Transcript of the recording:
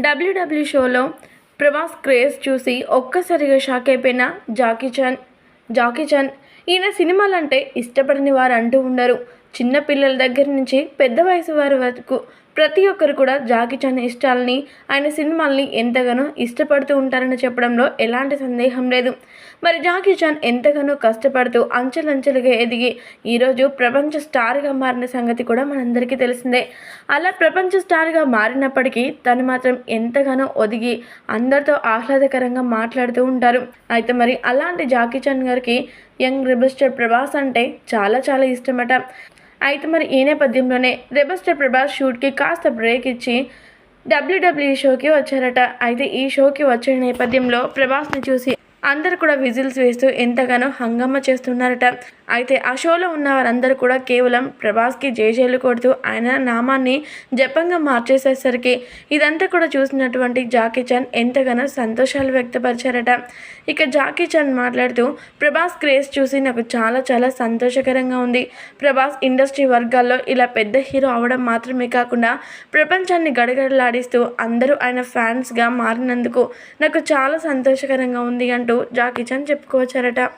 W W షోలో Prabhas craze చూసి ఒక్కసారిగా షాక్ అయిపోయిన జాకీ చాన్ జాకీ చాన్. ఈయన సినిమాలంటే ఇష్టపడని వారు అంటూ ఉండరు. చిన్న పిల్లల దగ్గర నుంచి పెద్ద వయసు వారి వరకు ప్రతి ఒక్కరు కూడా జాకీ చాన్ ఇష్టాలని ఆయన సినిమాల్ని ఎంతగానో ఇష్టపడుతూ ఉంటారని చెప్పడంలో ఎలాంటి సందేహం లేదు. మరి జాకీ చాన్ ఎంతగానో కష్టపడుతూ అంచెలంచెలుగా ఎదిగి ఈరోజు ప్రపంచ స్టార్గా మారిన సంగతి కూడా మనందరికీ తెలిసిందే. అలా ప్రపంచ స్టార్గా మారినప్పటికీ తను మాత్రం ఎంతగానో ఒదిగి అందరితో ఆహ్లాదకరంగా మాట్లాడుతూ ఉంటారు. అయితే మరి అలాంటి జాకీ చాన్ గారికి యంగ్ రెబస్టర్ ప్రభాస్ అంటే చాలా చాలా ఇష్టమట. అయితే మరి ఈ నేపథ్యంలోనే రెబస్టర్ ప్రభాస్ షూట్కి కాస్త బ్రేక్ ఇచ్చి డబ్ల్యూడబ్ల్యూ షోకి వచ్చారట. అయితే ఈ షోకి వచ్చిన నేపథ్యంలో ప్రభాస్ని చూసి అందరు కూడా విజిల్స్ వేస్తూ ఎంతగానో హంగమ్మ చేస్తున్నారట. అయితే ఆ షోలో ఉన్న వారందరూ కూడా కేవలం ప్రభాస్కి జేజేలు కొడుతూ ఆయన నామాన్ని జపంగా మార్చేసేసరికి ఇదంతా కూడా చూసినటువంటి జాకీ చాన్ ఎంతగానో సంతోషాలు వ్యక్తపరిచారట. ఇక జాకీ చాన్ మాట్లాడుతూ ప్రభాస్ క్రేజ్ చూసి నాకు చాలా చాలా సంతోషకరంగా ఉంది. ప్రభాస్ ఇండస్ట్రీ వర్గాల్లో ఇలా పెద్ద హీరో అవడం మాత్రమే కాకుండా ప్రపంచాన్ని గడగడలాడిస్తూ అందరూ ఆయన ఫ్యాన్స్గా మారినందుకు నాకు చాలా సంతోషకరంగా ఉంది అంటూ జాకీ చాన్ చెప్పుకోవచ్చారట.